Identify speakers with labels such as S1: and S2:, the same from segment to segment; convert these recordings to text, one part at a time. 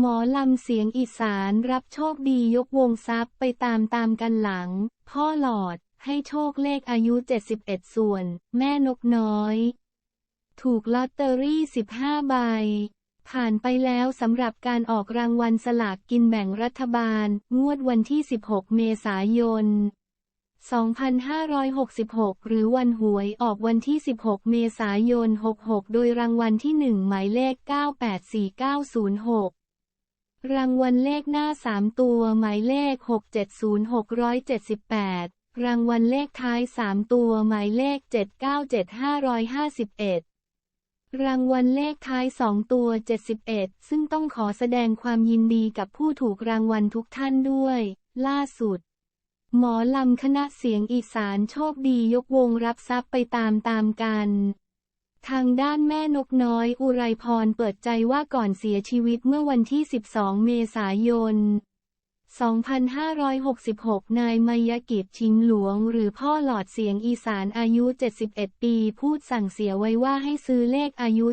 S1: หมอลำเสียงอีสานรับโชคดียกวงทรัพย์ไปตามตามกันหลัง พ่อหลอดให้โชคเลขอายุ 71 ส่วน แม่นกน้อย ถูกลอตเตอรี่ 15 ใบ ผ่านไปแล้วสำหรับการออกรางวัลสลากกินแบ่งรัฐบาล งวดวันที่ 16 เมษายน 2566 หรือวันหวยออกวันที่ 16 เมษายน 66 โดยรางวัลที่ 1 หมายเลข 984906 รางวัลเลขหน้า 3 ตัวหมายเลข 670678 รางวัลเลขท้าย 3 ตัวหมายเลข 797551 รางวัลเลขท้าย 2 ตัว 71 ซึ่งต้องขอแสดงความยินดีกับผู้ถูกรางวัลทุกท่านด้วย ล่าสุด หมอลำคณะเสียงอีสานโชคดียกวงรับทรัพย์ไปตามตามกัน ทางด้านแม่นกน้อย อุไรพรเปิดใจว่าก่อนเสียชีวิตเมื่อวันที่ 12 เมษายน 2566 นายมายกิจชิงหลวง หรือพ่อหลอดเสียงอีสานอายุ 71 ปี พูดสั่งเสียไว้ว่าให้ซื้อเลขอายุ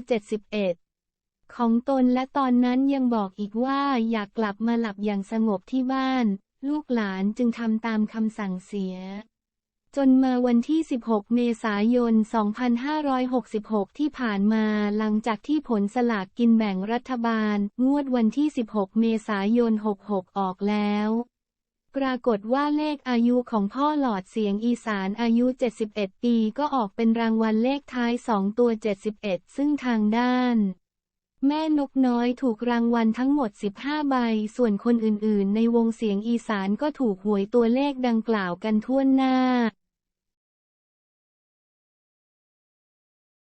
S1: 71 ของตนและตอนนั้นยังบอกอีกว่าอยากกลับมาหลับอย่างสงบที่บ้าน ลูกหลานจึงทำตามคำสั่งเสีย จนมาวันที่ 16 เมษายน 2566 ที่ผ่านมาหลังจากที่ผลสลากกินแบ่งรัฐบาล งวดวันที่ 16 เมษายน 66 ออกแล้ว ปรากฏว่าเลขอายุของพ่อหลอดเสียงอีสานอายุ 71 ปีก็ออกเป็นรางวัลเลขท้าย 2 ตัว 71 ซึ่งทางด้านแม่นกน้อยถูกรางวัลทั้งหมด 15 ใบ ส่วนคนอื่นๆ ในวงเสียงอีสานก็ถูกหวยตัวเลขดังกล่าวกันทั่วหน้า